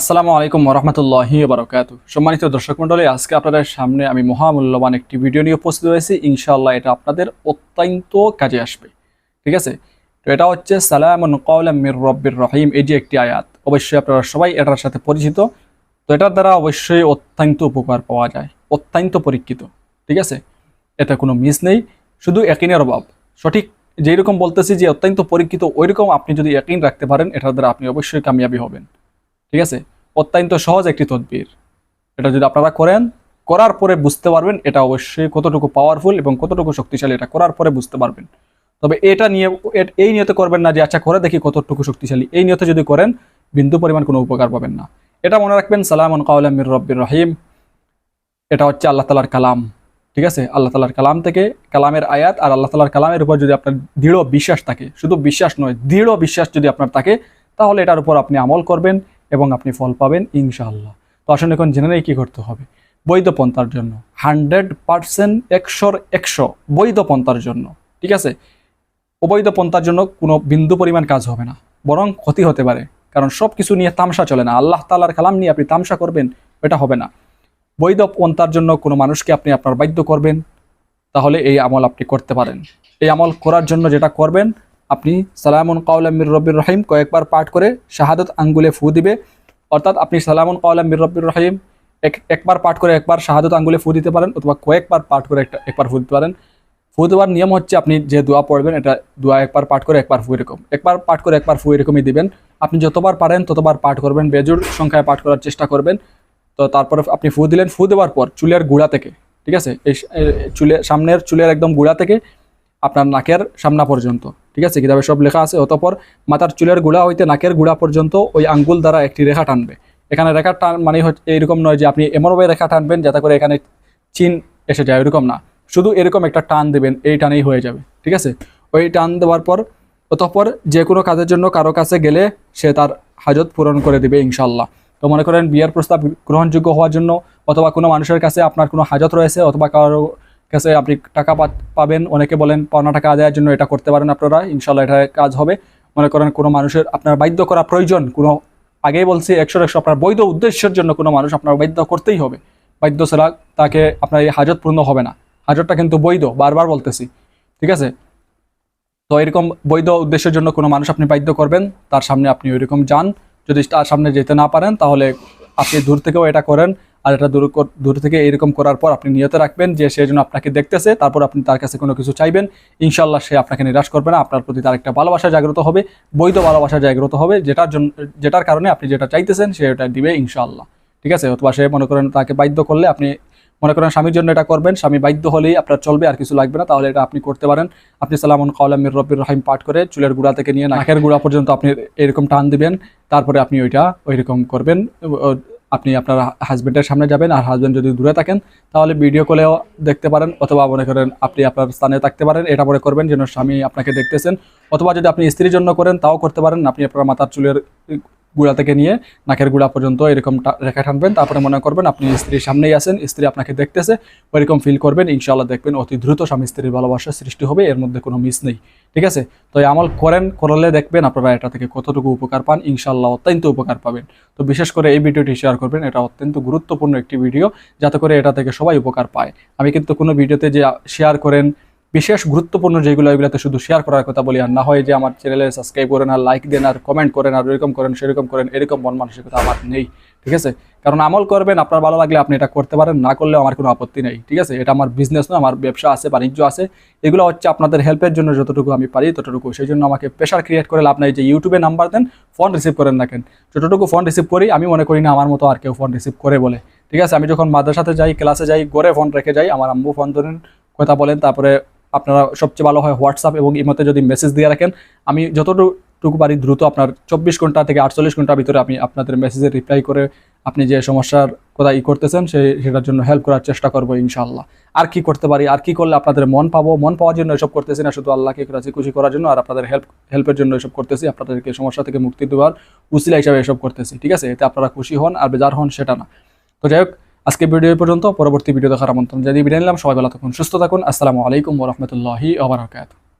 আসসালামু আলাইকুম রহমতুল্লাহি বারকাত সম্মানিত দর্শক মণ্ডলী, আজকে আপনাদের সামনে আমি মহামূল্যবান একটি ভিডিও নিয়ে উপস্থিত হয়েছি ইনশাআল্লাহ এটা আপনাদের অত্যন্ত কাজে আসবে। ঠিক আছে? তো এটা হচ্ছে সালামুন কওলাম মির রব্বির রহিম। এটি একটি আয়াত, অবশ্যই আপনারা সবাই এটার সাথে পরিচিত। তো এটার দ্বারা অবশ্যই অত্যন্ত উপকার পাওয়া যায়, অত্যন্ত পরীক্ষিত। ঠিক আছে? এটা কোনো মিস নেই। শুধু একিনের অভাব। সঠিক যেরকম বলতেছি যে অত্যন্ত পরীক্ষিত, ওইরকম আপনি যদি একিন রাখতে পারেন, এটার দ্বারা আপনি অবশ্যই কামিয়াবি হবেন। ঠিক আছে? অত্যন্ত সহজ একটি তদবির। এটা যদি আপনারা করেন, করার পরে বুঝতে পারবেন এটা অবশ্যই কতটুকু পাওয়ারফুল এবং কতটুকু শক্তিশালী, এটা করার পরে বুঝতে পারবেন। তবে এটা নিয়ে এই নিয়তে করবেন না যে আচ্ছা করে দেখি কতটুকু শক্তিশালী। এই নিয়তে যদি করেন, বিন্দু পরিমাণ কোনো উপকার পাবেন না। এটা মনে রাখবেন, সালামন কাউলাম মির রব্বির রহিম। এটা হচ্ছে আল্লাহ তালার কালাম। ঠিক আছে? আল্লাহ তালার কালাম থেকে কালামের আয়াত আর আল্লাহ তালার কালামের উপর যদি আপনার দৃঢ় বিশ্বাস থাকে, শুধু বিশ্বাস নয়, দৃঢ় বিশ্বাস যদি আপনার থাকে, তাহলে এটার উপর আপনি আমল করবেন। এবং আপনি ফল পাবেন, ইনশাআল্লাহ। তো আসলে এখন জেনে নেই কী করতে হবে। বৈধ পন্থার জন্য। হান্ড্রেড পার্সেন্ট একশোর একশো বৈধ পন্থার জন্য। ঠিক আছে? অবৈধ পন্থার জন্য কোনো বিন্দু পরিমাণ কাজ হবে না। বরং ক্ষতি হতে পারে। কারণ সব কিছু নিয়ে তামসা চলে না। আল্লাহ তালার কালাম নিয়ে আপনি তামসা করবেন, এটা হবে না। বৈধ পন্থার জন্য কোনো মানুষকে আপনি আপনার বাধ্য করবেন, তাহলে এই আমল আপনি করতে পারেন। এই আমল করার জন্য যেটা করবেন আপনি সালামুন কাউলাম মির রব্বির রহিম কয়েকবার পাঠ করে শাহাদত আঙ্গুলে ফু দিবে। অর্থাৎ আপনি সালামুন কাউলা মির রব্বির রহিম এক, একবার পাঠ করে একবার শাহাদত আঙ্গুলে ফু দিতে পারেন অথবা কয়েকবার পাঠ করে একটা, একবার ফু দিতে পারেন। ফু দেওয়ার নিয়ম হচ্ছে আপনি যে দোয়া পড়বেন, এটা দোয়া একবার পাঠ করে একবার ফু এরকম, একবার পাঠ করে একবার ফু এরকমই দিবেন। আপনি যতবার পারেন ততবার পাঠ করবেন, বেজুর সংখ্যায় পাঠ করার চেষ্টা করবেন। তো তারপরে আপনি ফু দিলেন, ফু দেওয়ার পর চুলের গুড়া থেকে, ঠিক আছে? এই চুলে, সামনের চুলের একদম গুড়া থেকে আপনার নাকের সামনা পর্যন্ত ঠিক আছে? কিতাবে সব লেখা আছে। অতপর মাথার চুলের গুড়া হইতে নাকের গুড়া পর্যন্ত ওই আঙ্গুল দ্বারা একটি রেখা টানবে। এখানে রেখা টান মানে এইরকম নয় যে আপনি এমনভাবে রেখা টানবেন যাতে করে এখানে চিন এসে যায় এরকম না। শুধু এরকম একটা টান দেবেন, এই টানেই হয়ে যাবে। ঠিক আছে? ওই টান দেওয়ার পর অতঃপর যে কোনো কাজের জন্য কারও কাছে গেলে সে তার হাজত পূরণ করে দিবে ইনশাল্লাহ তো মনে করেন বিয়ের প্রস্তাব গ্রহণযোগ্য হওয়ার জন্য অথবা কোনো মানুষের কাছে আপনার কোনো হাজত রয়েছে অথবা কারও কাছে আপনি টাকা পাবেন। অনেকে বলেন, পাওনা টাকা আদায়ের জন্য এটা করতে পারেন আপনারা ইনশাল্লাহ এটা কাজ হবে। মনে করেন কোনো মানুষের আপনার বাধ্য করা প্রয়োজন, কোনো আগেই বলছি একশো একশো আপনার বৈধ উদ্দেশ্যের জন্য কোনো মানুষ আপনার বাধ্য করতেই হবে। বাধ্য ছাড়া তাকে আপনার এই হাজত পূর্ণ হবে না। হাজতটা কিন্তু বৈধ, বারবার বলতেছি, ঠিক আছে? তো এরকম বৈধ উদ্দেশ্যের জন্য কোনো মানুষ আপনি বাধ্য করবেন, তার সামনে আপনি ওইরকম যান। যদি তার সামনে যেতে না পারেন, তাহলে আপনি দূর থেকেও এটা করেন। আর এটা দূর দূর থেকে এরকম করার পর আপনি নিয়তে রাখবেন যে সে যেন আপনাকে দেখতেছে, তারপর আপনি তার কাছে কোনো কিছু চাইবেন ইনশাল্লাহ সে আপনাকে নিরাশ করবে না, আপনার প্রতি তার একটা ভালোবাসা জাগ্রত হবে, বৈধ ভালোবাসা জাগ্রত হবে, যেটার জন্য যেটার কারণে আপনি যেটা চাইতেছেন সে ওটা দিবে ইনশাল্লাহ ঠিক আছে? অথবা সে মনে করেন তাকে বাধ্য করলে আপনি মনে করেন স্বামীর জন্য এটা করবেন, স্বামী বাধ্য হলেই আপনার চলবে, আর কিছু লাগবে না, তাহলে এটা আপনি করতে পারেন। আপনি সালামন কাউলামির রব্বির রহিম পাঠ করে চুলের গুঁড়া থেকে নিয়ে নাকের গুঁড়া পর্যন্ত আপনি এরকম টান দিবেন, তারপরে আপনি ওইটা ওইরকম করবেন আপনি আপনার হাজব্যান্ডের সামনে যাবেন আর হাজব্যান্ড যদি দূরে থাকেন, তাহলে ভিডিও কলেও দেখতে পারেন অথবা মনে করেন আপনি আপনার স্থানে থাকতে পারেন, এটা পরে করবেন যেন স্বামী আপনাকে দেখতেছেন। অথবা যদি আপনি স্ত্রীর জন্য করেন, তাও করতে পারেন। আপনি আপনার মাথার চুলের গুঁড়া থেকে নিয়ে নাকের গুড়া পর্যন্ত এরকম রেখা টানবেন। তারপরে মনে করবেন আপনি স্ত্রীর সামনেই আছেন, স্ত্রী আপনাকে দেখতেছে, ওইরকম ফিল করবেন, ইনশাআল্লাহ দেখবেন অতি দ্রুত স্বামী স্ত্রীর ভালোবাসা সৃষ্টি হবে, এর মধ্যে কোনো মিস নেই। ঠিক আছে? তো এই আমল করেন, করলে দেখবেন আপনারা এটা থেকে কতটুকু উপকার পান, ইনশাআল্লাহ অত্যন্ত উপকার পাবেন। তো বিশেষ করে এই ভিডিওটি শেয়ার করবেন, এটা অত্যন্ত গুরুত্বপূর্ণ একটি ভিডিও যাতে করে এটা থেকে সবাই উপকার পায়। আমি কিন্তু কোনো ভিডিওতে যে শেয়ার করেন বিশেষ গুরুত্বপূর্ণ যেগুলো, এগুলোতে শুধু শেয়ার করার কথা বলি আর না হয় যে আমার চ্যানেলে সাবস্ক্রাইব করেন আর লাইক দেন আর কমেন্ট করেন আর এরকম করেন, সেরকম করেন, এরকম মন মানসিকতা আমার নেই, ঠিক আছে? কারণ আমল করবেন, আপনার ভালো লাগলে আপনি এটা করতে পারেন, না করলে আমার কোনো আপত্তি নেই, ঠিক আছে? এটা আমার বিজনেস নয়, আমার ব্যবসা আছে, বাণিজ্য আছে, এগুলো হচ্ছে আপনাদের হেল্পের জন্য যতটুকু আমি পারি, ততটুকু। সেই জন্য আমাকে প্রেশার ক্রিয়েট করে নাই যে ইউটিউবে নাম্বার দেন ফোন রিসিভ করেন না কেন। যতটুকু ফোন রিসিভ করি, আমি মনে করি না আমার মতো আর কেউ ফোন রিসিভ করে বলে, ঠিক আছে? আমি যখন মাদ্রাসাতে যাই ক্লাসে যাই গড়ে ফোন রেখে যাই, আমার আম্মু ফোন ধরেন, কথা বলেন, তারপরে আপনারা সবচেয়ে ভালো হয় হোয়াটসঅ্যাপ এবং ইমোতে যদি মেসেজ দিয়ে রাখেন, আমি যতটুকু পারি দ্রুত আপনার চব্বিশ ঘণ্টা থেকে আটচল্লিশ ঘণ্টার ভিতরে আমি আপনাদের মেসেজে রিপ্লাই করে আপনি যে সমস্যার কথা ই করতেছেন সেই সেটার জন্য হেল্প করার চেষ্টা করব ইনশাআল্লাহ। আর কি করতে পারি, আর কি করলে আপনাদের মন পাবো? মন পাওয়ার জন্য এসব করতেছি না, শুধু আল্লাহকে রাজি খুশি করার জন্য, আর আপনাদের হেল্প হেল্পের জন্য এসব করতেছি। আপনাদেরকে সমস্যা থেকে মুক্তি দেওয়ার উসিলা হিসাবে এসব করতেছি, ঠিক আছে? এতে আপনারা খুশি হন, আর বেজার হন সেটা না। তো যাই হোক আজকে ভিডিও পর্যন্ত। পরবর্তী ভিডিও দেখার আমন্ত্রণ যদি বিদায় নিলাম। সবাই ভালো থাকুন, সুস্থ থাকুন। আসসালামু আলাইকুম ওরহমতুল্লাহি আবরাকাত